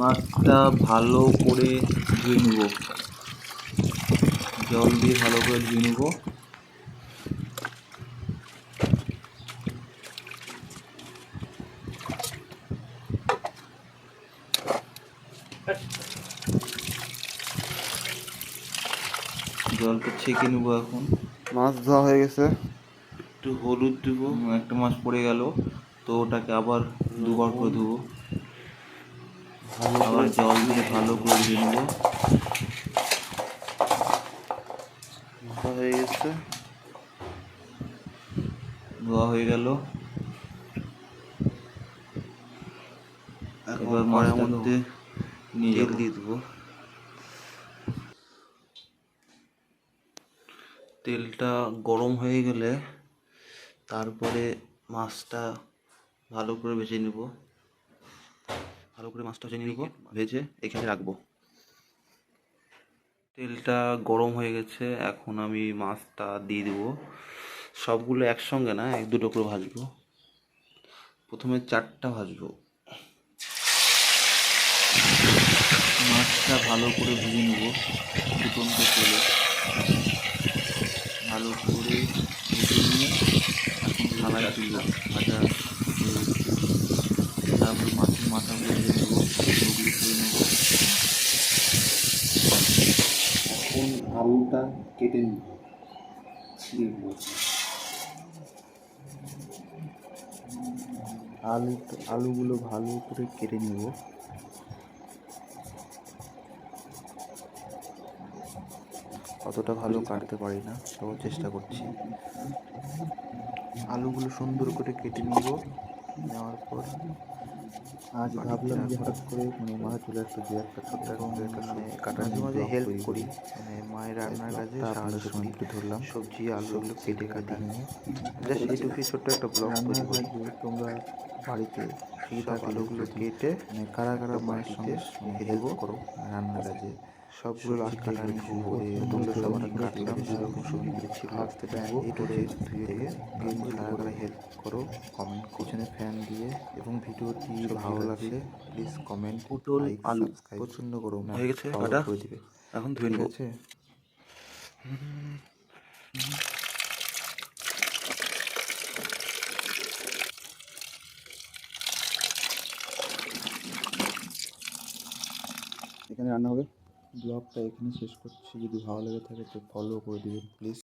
মাছটা ভালো করে ধুয়ে নেব। জল দিয়ে ভালো করে ধুয়ে নেব। জলটা ছেঁকে নেব এখন। মাছ ধোয়া হয়ে গেছে। একটু হলুদ দেবো একটা মাছ পড়ে গেল তো ওটাকে আবার দুবার করে দেবো আবার জল দিয়ে ভালো করে ধুয়ে নেব। হয়ে গেছে। ধোয়া হয়ে গেল। এবার কড়াইয়ের মধ্যে নিয়ে তেল দিয়ে দেবো তেলটা গরম হয়ে গেলে তারপরে মাছটা ভালো করে ভেজে নেব। করে মাছটা ভেজে নিব। ভেজে এখানে রাখব। তেলটা গরম হয়ে গেছে এখন আমি মাছটা দিয়ে দেবো। সবগুলো একসঙ্গে না এক দুটো করে ভাজবো। প্রথমে চারটা ভাজবো। মাছটা ভালো করে ভেজে নেব ফুটন্ত তেলে। ভালো করে ভেজে নিয়ে এখন ভাজা হয়ে গেছে। তারপর মাছের মাথাগুলো ভেজে নেব ওগুলো তুলে নেব আলুটা কেটে ছিঁড়ব আলু আলুগুলো ভালো করে কেটে নেব। অতটা ভালো কাটতে পারি না, তবু চেষ্টা করছি। আলুগুলো সুন্দর করে কেটে নিব। নেওয়ার পর আজ ভাবলাম যে হঠাৎ করে মানে মাথা চলে আসলো যে একটা ছোট্ট একটা মানে কাটার মাঝে মাঝে হেল্প করি। মানে মায়ের রান্নার কাজে সাহায্য করি একটু ধরলাম। সবজি আলুগুলো কেটে। কাটি নিয়ে জাস্ট এইটুকু ছোট্ট একটা ব্লগ তৈরি করি। তোমরা বাড়িতে সেই আলুগুলো কেটে মানে কারা কারা একটা মায়ের সঙ্গে হেল্প করো। রান্নার কাজে। সবগুলো লাস্ট সবজি কাটানি কেটে করে ধুবো, তুলে সব কাটলাম ধুবো, সেরকম সুবিধা ছিল এই করে ধুয়ে থেকে কারা কারা কারা হেল্প করো। কমেন্ট পিছনে ফ্যান দিয়ে এবং ভিডিওটি ভালো লাগলে প্লিজ কমেন্ট পটল, লাইক আলু পছন্দ করো। না হয়ে গেছে কাটা। করে দিবে। এখন ধুয়ে নেব। আছে? এখানে রান্না হবে? ব্লগটা এখানে শেষ করছি। যদি ভালো লেগে থাকে তো ফলো করে দিবেন প্লিজ